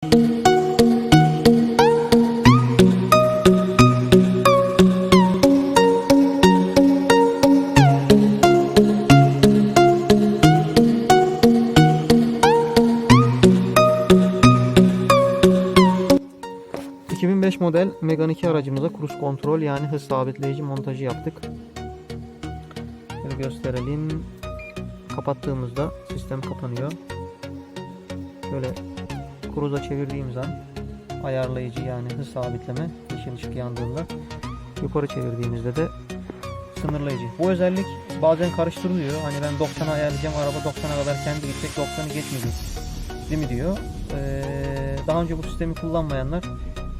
...2005 model Megane 2 aracımıza cruise kontrol yani hız sabitleyici montajı yaptık. Şöyle gösterelim. Kapattığımızda sistem kapanıyor. Böyle cruise'a çevirdiğimiz an ayarlayıcı yani hız sabitleme yeşil ışık yandığında yukarı çevirdiğimizde de sınırlayıcı. Bu özellik bazen karıştırılıyor. Hani ben 90'a ayarlayacağım araba 90'a kadar kendi gidecek 90'ı geçmeyecek değil mi diyor. Ee, daha önce bu sistemi kullanmayanlar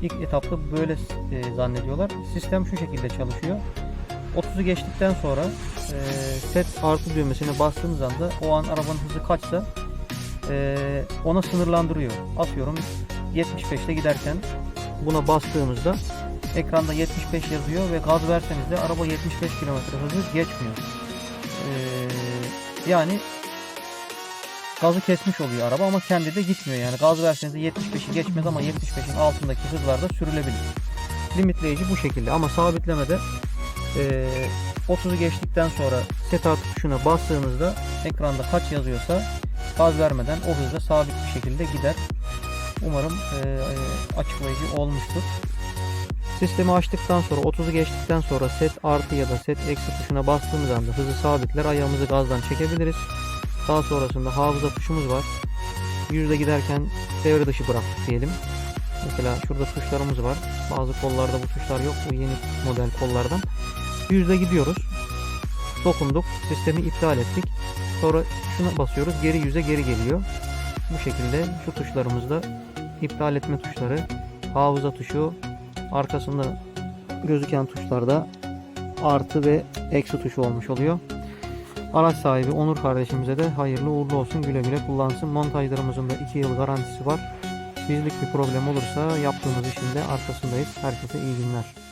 ilk etapta böyle e, zannediyorlar. Sistem şu şekilde çalışıyor. 30'u geçtikten sonra e, set artı düğmesine bastığınız anda o an arabanın hızı kaçsa e, ona sınırlandırıyor. Atıyorum 75'te giderken buna bastığımızda ekranda 75 yazıyor ve gaz verseniz de araba 75 km hızı geçmiyor. E, yani gazı kesmiş oluyor araba ama kendi de gitmiyor yani. Gaz verseniz de 75'i geçmez ama 75'in altındaki hızlarda sürülebilir. Limitleyici bu şekilde ama sabitlemede e, 30'u geçtikten sonra set artı tuşuna bastığınızda ekranda kaç yazıyorsa gaz vermeden o hızda sabit bir şekilde gider. Umarım e, e, açıklayıcı olmuştur. Sistemi açtıktan sonra 30'u geçtikten sonra set artı ya da set eksi tuşuna bastığımız anda hızı sabitler ayağımızı gazdan çekebiliriz. Daha sonrasında hafıza tuşumuz var. Yüzde giderken devre dışı bıraktık diyelim. Mesela şurada tuşlarımız var. Bazı kollarda bu tuşlar yok. Bu yeni model kollardan. Yüzde gidiyoruz. Dokunduk. Sistemi iptal ettik. Sonra şuna basıyoruz. Geri yüze geri geliyor. Bu şekilde şu tuşlarımızda iptal etme tuşları, hafıza tuşu, arkasında gözüken tuşlarda artı ve eksi tuşu olmuş oluyor. Araç sahibi Onur kardeşimize de hayırlı uğurlu olsun güle güle kullansın. Montajlarımızın da 2 yıl garantisi var. Bizlik bir problem olursa yaptığımız işin de arkasındayız. Herkese iyi günler.